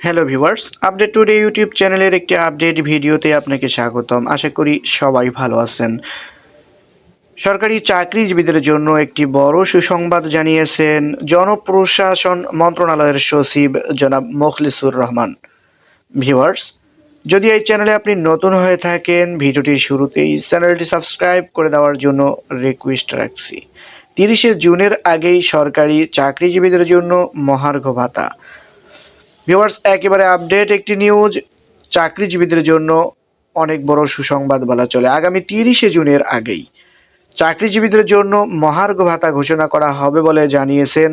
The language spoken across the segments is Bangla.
Hello viewers update today YouTube চ্যানেলের একটি আপডেট ভিডিওতে আপনাকে স্বাগতম। আশা করি সবাই ভালো আছেন। সরকারি চাকরিজীবীদের জন্য একটি বড় সুসংবাদ জানিয়েছেন জনপ্রশাসন মন্ত্রণালয়ের সচিব জনাব মোখলিসুর রহমান। ভিউয়ার্স যদি এই চ্যানেলে আপনি নতুন হয়ে থাকেন ভিডিওটির শুরুতেই চ্যানেলটি সাবস্ক্রাইব করে দেওয়ার জন্য রিকোয়েস্ট রাখছি। তিরিশে জুনের আগেই সরকারি চাকরিজীবীদের জন্য মহার্ঘ ভাতা। ভিউয়ার্স একেবারে আপডেট একটি নিউজ চাকরিজীবীদের জন্য অনেক বড় সুসংবাদ বলা চলে। আগামী তিরিশে জুনের আগেই চাকরিজীবীদের জন্য মহার্ঘ ভাতা ঘোষণা করা হবে বলে জানিয়েছেন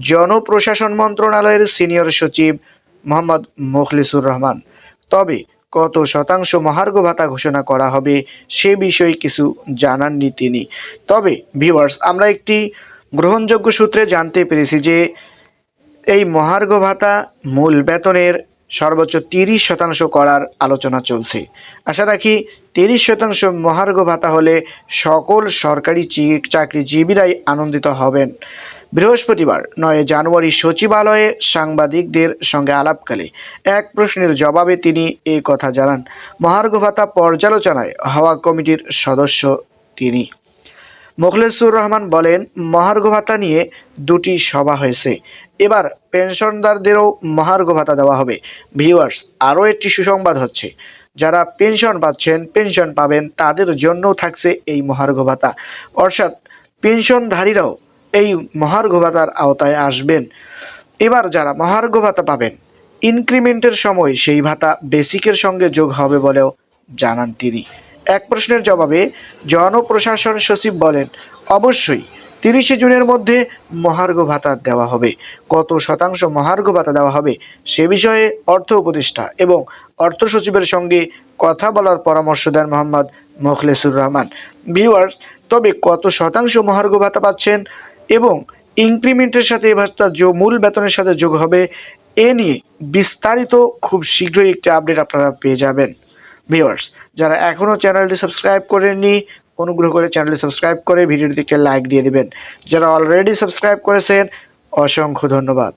জনপ্রশাসন মন্ত্রণালয়ের সিনিয়র সচিব মোহাম্মদ মুখলিসুর রহমান। তবে কত শতাংশ মহার্ঘ ভাতা ঘোষণা করা হবে সে বিষয়ে কিছু জানাননি তিনি। তবে ভিউয়ার্স আমরা একটি গ্রহণযোগ্য সূত্রে জানতে পেরেছি যে এই মহার্ঘ ভাতা মূল বেতনের সর্বোচ্চ তিরিশ শতাংশ করার আলোচনা চলছে। আশা রাখি তিরিশ শতাংশ মহার্ঘ ভাতা হলে সকল সরকারি চাকরিজীবীরাই আনন্দিত হবেন। বৃহস্পতিবার নয় জানুয়ারি সচিবালয়ে সাংবাদিকদের সঙ্গে আলাপকালে এক প্রশ্নের জবাবে তিনি এই কথা জানান। মহার্ঘ ভাতা পর্যালোচনায় হওয়া কমিটির সদস্য তিনি। মোখলেসুর রহমান বলেন, মহার্ঘ ভাতা নিয়ে দুটি সভা হয়েছে। এবার পেনশনদারদেরও মহার্ঘ ভাতা দেওয়া হবে। ভিউয়ার্স, আরও একটি সুসংবাদ হচ্ছে, যারা পেনশন পাচ্ছেন, পেনশন পাবেন, তাদের জন্যও থাকছে এই মহার্ঘ ভাতা। অর্থাৎ পেনশনধারীরাও এই মহার্ঘ ভাতার আওতায় আসবেন। এবার যারা মহার্ঘ ভাতা পাবেন, ইনক্রিমেন্টের সময় সেই ভাতা বেসিকের সঙ্গে যোগ হবে বলেও জানান তিনি। এক প্রশ্নের জবাবে জনপ্রশাসন সচিব বলেন, অবশ্যই তিরিশে জুনের মধ্যে মহার্ঘ ভাতা দেওয়া হবে। কত শতাংশ মহার্ঘ ভাতা দেওয়া হবে সে বিষয়ে অর্থ উপদেষ্টা এবং অর্থ সচিবের সঙ্গে কথা বলার পরামর্শ দেন মোহাম্মদ মোখলেসুর রহমান। ভিউয়ার্স, তবে কত শতাংশ মহার্ঘ ভাতা পাচ্ছেন এবং ইনক্রিমেন্টের সাথে এ ভাতা মূল বেতনের সাথে যোগ হবে, এ নিয়ে বিস্তারিত খুব শীঘ্রই একটি আপডেট আপনারা পেয়ে যাবেন। ভিউয়ার্স যারা এখনও চ্যানেলটি সাবস্ক্রাইব করেননি, অনুগ্রহ করে চ্যানেলটি সাবস্ক্রাইব করে ভিডিওটিতে একটা লাইক দিয়ে দেবেন। যারা অলরেডি সাবস্ক্রাইব করেছেন, অসংখ্য ধন্যবাদ।